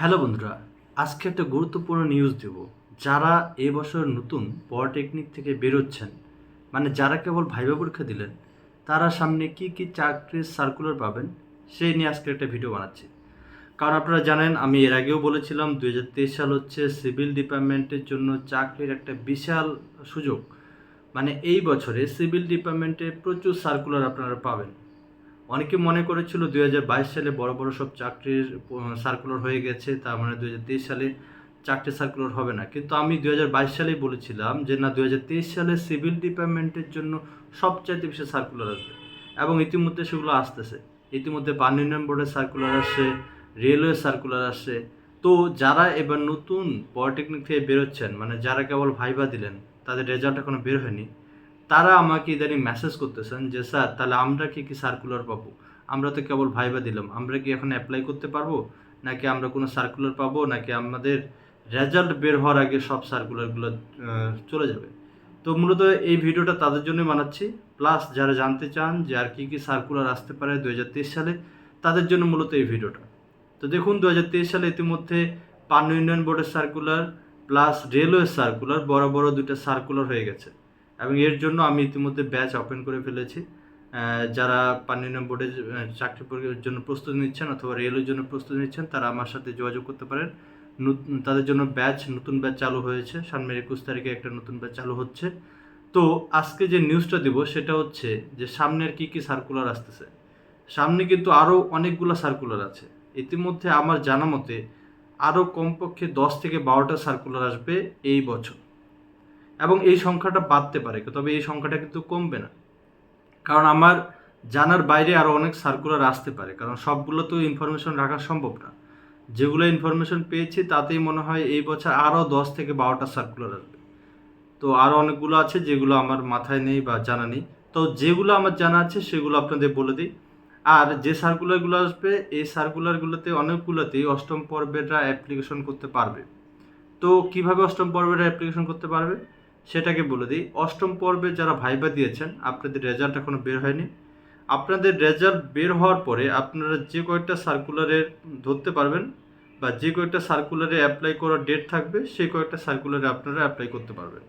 Hello বন্ধুরা, আজকে একটা গুরুত্বপূর্ণ নিউজ দেব। যারা এবছর নতুন পলিটেকনিক থেকে বেরোচ্ছেন মানে যারা কেবল ভাইবা পরীক্ষা দিলেন, তারা সামনে কি কি চাকরির সার্কুলার পাবেন, সেই নিয়ে আজকে একটা ভিডিও বানাচ্ছি। কারণ আপনারা জানেন, আমি এর আগেও বলেছিলাম, দুই হাজার তেইশ সাল হচ্ছে সিভিল ডিপার্টমেন্টের জন্য চাকরির একটা বিশাল সুযোগ। মানে এই বছরে সিভিল ডিপার্টমেন্টে প্রচুর সার্কুলার আপনারা পাবেন। অনেকে মনে করেছিল দুই হাজার বাইশ সালে বড় বড় সব চাকরির সার্কুলার হয়ে গেছে, তার মানে দুই হাজার তেইশ সালে চাকরি সার্কুলার হবে না। কিন্তু আমি দুই হাজার বাইশ সালেই বলেছিলাম যে, না, দুই হাজার তেইশ সালে সিভিল ডিপার্টমেন্টের জন্য সবচাইতে বেশি সার্কুলার আসবে। এবং ইতিমধ্যে সেগুলো আসতেছে। ইতিমধ্যে পানি উন্নয়ন বোর্ডের সার্কুলার আসছে রেলওয়ে সার্কুলার আসছে। তো যারা এবার নতুন পলিটেকনিক থেকে বেরোচ্ছেন মানে যারা কেবল ভাইবা দিলেন, তাদের রেজাল্ট এখনও বের হয়নি। তারা আমাকে ইদানিং মেসেজ করতেছেন যে, স্যার, তাহলে আমরা কি কি সার্কুলার পাবো? আমরা তো কেবল ভাইবা দিলাম। আমরা কি এখন অ্যাপ্লাই করতে পারব? নাকি আমরা কোনো সার্কুলার পাবো? নাকি আমাদের রেজাল্ট বের হওয়ার আগে সব সার্কুলারগুলো চলে যাবে? তো মূলত এই ভিডিওটা তাদের জন্য বানাচ্ছি। প্লাস যারা জানতে চান যে আর কী কী সার্কুলার আসতে পারে দু হাজার তেইশ সালে, তাদের জন্য মূলত এই ভিডিওটা। তো দেখুন দু হাজার তেইশ সালে ইতিমধ্যে পানি ইউনিয়ন বোর্ডের সার্কুলার প্লাস রেলওয়ে সার্কুলার বড় বড় দুটো সার্কুলার হয়ে গেছে। এবং এর জন্য আমি ইতিমধ্যে ব্যাচ ওপেন করে ফেলেছি। যারা পানি উন্নয়ন বোর্ডে চাকরি জন্য প্রস্তুতি নিচ্ছেন অথবা রেলের জন্য প্রস্তুতি নিচ্ছেন, তারা আমার সাথে যোগাযোগ করতে পারেন। তাদের জন্য ব্যাচ, নতুন ব্যাচ চালু হয়েছে। সামনের একুশ তারিখে একটা নতুন ব্যাচ চালু হচ্ছে। তো আজকে যে নিউজটা দিব, সেটা হচ্ছে যে সামনের কি কি সার্কুলার আসতেছে। সামনে কিন্তু আরও অনেকগুলো সার্কুলার আছে। ইতিমধ্যে আমার জানা মতে আরও কমপক্ষে দশ থেকে বারোটা সার্কুলার আসবে এই বছর। এবং এই সংখ্যাটা বাড়তে পারে, তবে এই সংখ্যাটা কিন্তু কমবে না। কারণ আমার জানার বাইরে আরও অনেক সার্কুলার আসতে পারে, কারণ সবগুলো তো ইনফরমেশন রাখা সম্ভব না। যেগুলো ইনফরমেশন পেয়েছি, তাতেই মনে হয় এই বছর আরও দশ থেকে বারোটা সার্কুলার আসবে। তো আরও অনেকগুলো আছে যেগুলো আমার মাথায় নেই বা জানা নেই। তো যেগুলো আমার জানা আছে, সেগুলো আপনাদের বলে দিই। আর যে সার্কুলারগুলো আসবে, এই সার্কুলারগুলোতে অনেকগুলোতেই অষ্টম পর্বেরা অ্যাপ্লিকেশন করতে পারবে। তো কীভাবে অষ্টম পর্বেরা অ্যাপ্লিকেশন করতে পারবে? সেটাকে বলে দিই। অষ্টম পর্বে যারা ভাইবা দিয়েছেন, আপনাদের রেজাল্ট এখনও বের হয়নি। আপনাদের রেজাল্ট বের হওয়ার পরে আপনারা যে কয়েকটা সার্কুলারে ধরতে পারবেন বা যে কয়েকটা সার্কুলারে অ্যাপ্লাই করার ডেট থাকবে, সেই কয়েকটা সার্কুলারে আপনারা অ্যাপ্লাই করতে পারবেন।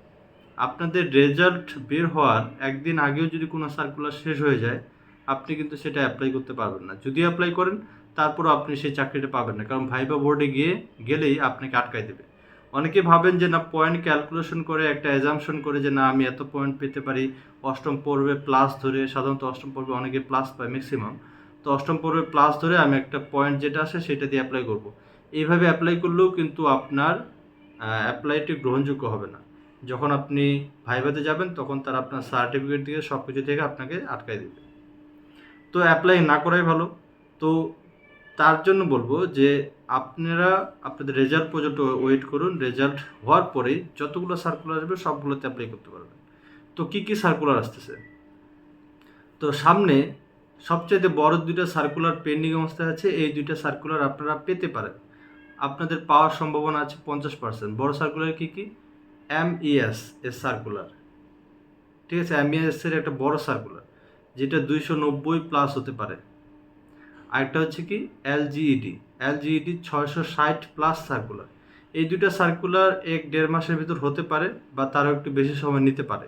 আপনাদের রেজাল্ট বের হওয়ার একদিন আগেও যদি কোনো সার্কুলার শেষ হয়ে যায়, আপনি কিন্তু সেটা অ্যাপ্লাই করতে পারবেন না। যদি অ্যাপ্লাই করেন, তারপরও আপনি সেই চাকরিটা পাবেন না। কারণ ভাইবা বোর্ডে গিয়ে গেলেই আপনাকে আটকায় দেবে। অনেকে ভাবেন যে না পয়েন্ট ক্যালকুলেশন করে একটা অ্যাজামশন করে যে না, আমি এত পয়েন্ট পেতে পারি। অষ্টম পর্বে প্লাস ধরে, সাধারণত অষ্টম পর্বে অনেকে প্লাস পায় ম্যাক্সিমাম তো অষ্টম পর্বে প্লাস ধরে আমি একটা পয়েন্ট যেটা আসে সেটা দিয়ে অ্যাপ্লাই করব। এইভাবে অ্যাপ্লাই করলেও কিন্তু আপনার অ্যাপ্লাইটি গ্রহণযোগ্য হবে না। যখন আপনি ভাইভাতে যাবেন, তখন তারা আপনার সার্টিফিকেট দিয়ে সব কিছু থেকে আপনাকে আটকায় দেবে। তো অ্যাপ্লাই না করাই ভালো। তো তার জন্য বলব যে আপনারা আপনাদের রেজাল্ট পর্যন্ত ওয়েট করুন। রেজাল্ট হওয়ার পরেই যতগুলো সার্কুলার আসবে, সবগুলোতে অ্যাপ্লাই করতে পারবেন। তো কি কি সার্কুলার আসতেছে? তো সামনে সবচেয়ে বড় দুইটা সার্কুলার পেন্ডিং অবস্থায় আছে। এই দুইটা সার্কুলার আপনারা পেতে পারেন। আপনাদের পাওয়ার সম্ভাবনা আছে পঞ্চাশ পার্সেন্ট বড় সার্কুলার কি কি? এম ইএস এর সার্কুলার ঠিক আছে? এম ইএস এর একটা বড় সার্কুলার যেটা দুইশো নব্বই প্লাস হতে পারে। আরেকটা হচ্ছে কি এলজিইডি এলজিইডি ছয়শো ষাট প্লাস সার্কুলার এই দুইটা সার্কুলার এক দেড় মাসের ভিতর হতে পারে বা তারও একটু বেশি সময় নিতে পারে।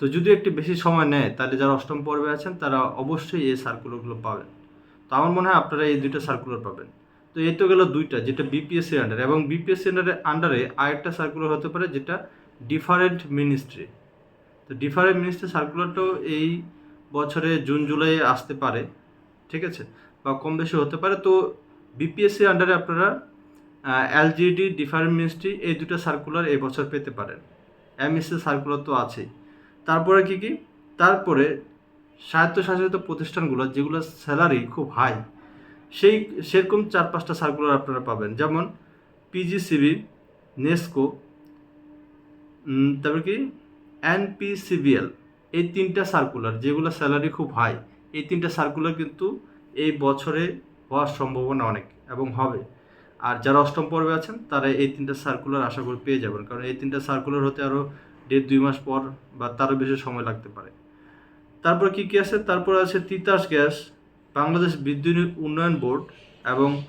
তো যদি একটু বেশি সময় নেয়, তাহলে যারা অষ্টম পর্বে আছেন, তারা অবশ্যই এই সার্কুলারগুলো পাবেন। তো আমার মনে হয় আপনারা এই দুইটা সার্কুলার পাবেন। তো এই তো গেল দুইটা, যেটা বিপিএসসি আন্ডারে এবং বিপিএসসি আন্ডারে আন্ডারে আরেকটা সার্কুলার হতে পারে, যেটা ডিফারেন্ট মিনিস্ট্রি তো ডিফারেন্ট মিনিস্ট্রি সার্কুলারটাও এই বছরে জুন, জুলাই আসতে পারে। ঠিক আছে? বা কম বেশি হতে পারে, তো বিপিএসসি আন্ডারে আপনারা এলজিডি ডিফারেন্ট মিনিস্ট্রি এই দুটো সার্কুলার এই বছর পেতে পারেন। এমএসসি সার্কুলার তো আছেই। তারপরে কি কি? তারপরে স্বায়ত্তশাসিত প্রতিষ্ঠানগুলো যেগুলো স্যালারি খুব হাই সেই সেরকম চার পাঁচটা সার্কুলার আপনারা পাবেন। যেমন পিজিসিবি নেস্কো তারপরে কি? এনপিসিবিএল এই তিনটা সার্কুলার যেগুলো স্যালারি খুব হাই এই তিনটা সার্কুলার কিন্তু এই বছরে হওয়ার সম্ভাবনা অনেক এবং হবে। আর যারা অষ্টম পর্বে আছেন, তারা এই তিনটা সার্কুলার আশা করি পেয়ে যাবেন। কারণ এই তিনটা সার্কুলার হতে আরও দেড়, দুই মাস পর বা তারও বেশি সময় লাগতে পারে। তারপর কি কি আছে? তারপর আছে তিতাস গ্যাস, বাংলাদেশ বিদ্যুৎ উন্নয়ন বোর্ড এবং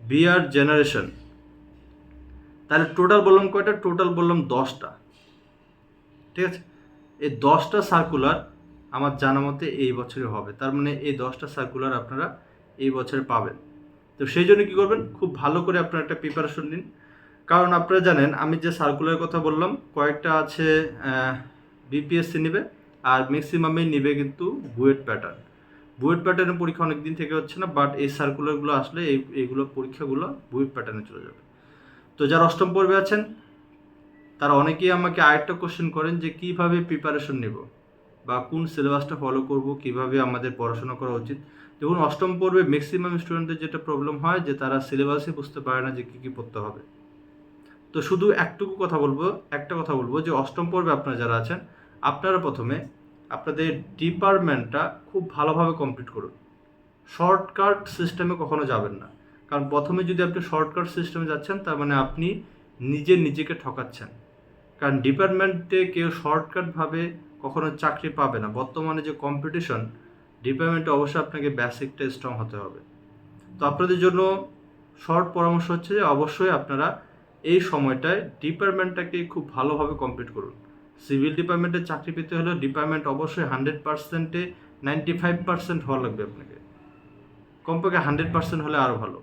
বিআর জেনারেশন। তাহলে টোটাল বললাম কয়টা? টোটাল বললাম দশটা। ঠিক আছে? এই দশটা সার্কুলার আমার জানা মতে এই বছরে হবে। তার মানে এই দশটা সার্কুলার আপনারা এই বছরে পাবেন। তো সেই জন্য কী করবেন? খুব ভালো করে আপনারা একটা প্রিপারেশন নিন। কারণ আপনারা জানেন, আমি যে সার্কুলারের কথা বললাম, কয়েকটা আছে বিপিএসসি নেবে আর ম্যাক্সিমামই নেবে কিন্তু বুয়েট প্যাটার্ন বুয়েট প্যাটার্নের পরীক্ষা অনেক দিন থেকে হচ্ছে না বাট এই সার্কুলারগুলো আসলে এই, এইগুলো পরীক্ষাগুলো বুয়েট প্যাটার্নে চলে যাবে। তো যারা অষ্টম পর্বে আছেন, তারা অনেকেই আমাকে আরেকটা কোশ্চেন করেন যে কীভাবে প্রিপারেশন নেব? বা কোন সিলেবাসটা ফলো করব, কীভাবে আমাদের পড়াশোনা করা উচিত। দেখুন, অষ্টম পর্বে ম্যাক্সিমাম স্টুডেন্টদের যেটা প্রবলেম হয়, যে তারা সিলেবাসই বুঝতে পারে না যে কী কী পড়তে হবে। তো শুধু একটুকু কথা বলব, একটা কথা বলব যে অষ্টম পর্বে আপনারা যারা আছেন, আপনারা প্রথমে আপনাদের ডিপার্টমেন্টটা খুব ভালোভাবে কমপ্লিট করুন। শর্টকাট সিস্টেমে কখনো যাবেন না। কারণ প্রথমে যদি আপনি শর্টকাট সিস্টেমে যাচ্ছেন, তার মানে আপনি নিজে নিজেকে ঠকাচ্ছেন। কারণ ডিপার্টমেন্টে কেউ শর্টকাটভাবে কখনো চাকরি পাবে না। বর্তমানে যে কম্পিটিশন ডিপার্টমেন্টে অবশ্যই আপনাকে বেসিকটা স্ট্রং হতে হবে। তো আপনাদের জন্য শর্ট পরামর্শ হচ্ছে যে, অবশ্যই আপনারা এই সময়টায় ডিপার্টমেন্টটাকে খুব ভালোভাবে কমপ্লিট করুন। সিভিল ডিপার্টমেন্টে চাকরি পেতে হলে ডিপার্টমেন্ট অবশ্যই হান্ড্রেড পার্সেন্টে নাইনটি ফাইভ পার্সেন্ট হওয়া লাগবে আপনাকে। কমপক্ষে হান্ড্রেড পার্সেন্ট হলে আরও ভালো।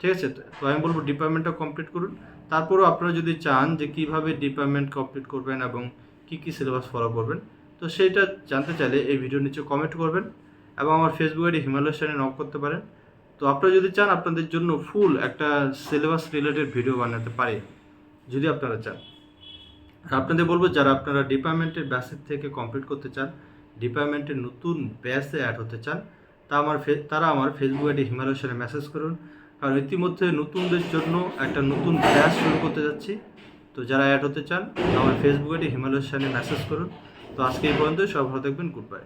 ঠিক আছে? তো আমি বলব ডিপার্টমেন্টটা কমপ্লিট করুন। তারপরেও আপনারা যদি চান যে, কীভাবে ডিপার্টমেন্ট কমপ্লিট করবেন এবং কি কি সিলেবাস ফলো করবেন, তো সেইটা জানতে চাইলে এই ভিডিওর নিচে কমেন্ট করবেন এবং আমার Facebook ID Himalaya channel knock করতে পারেন। তো আপনারা যদি চান, আপনাদের জন্য ফুল একটা সিলেবাস রিলেটেড ভিডিও বানাতে পারি, যদি আপনারা চান। আর আপনাদের বলব, যারা আপনারা ডিপার্টমেন্টের ব্যাসের থেকে কমপ্লিট করতে চান ডিপার্টমেন্টের নতুন ব্যাসে অ্যাড হতে চান, তা আমার তারা আমার ফেসবুক আইডি হিমালয় চ্যানেলে মেসেজ করুন। কারণ ইতিমধ্যে নতুনদের জন্য একটা নতুন ব্যাচ শুরু করতে যাচ্ছি। তো যারা অ্যাড হতে চান, আমার ফেসবুকে হিমালয় সানে মেসেজ করুন। তো আজকে এই পর্যন্ত সব ভালো থাকবেন গুড বাই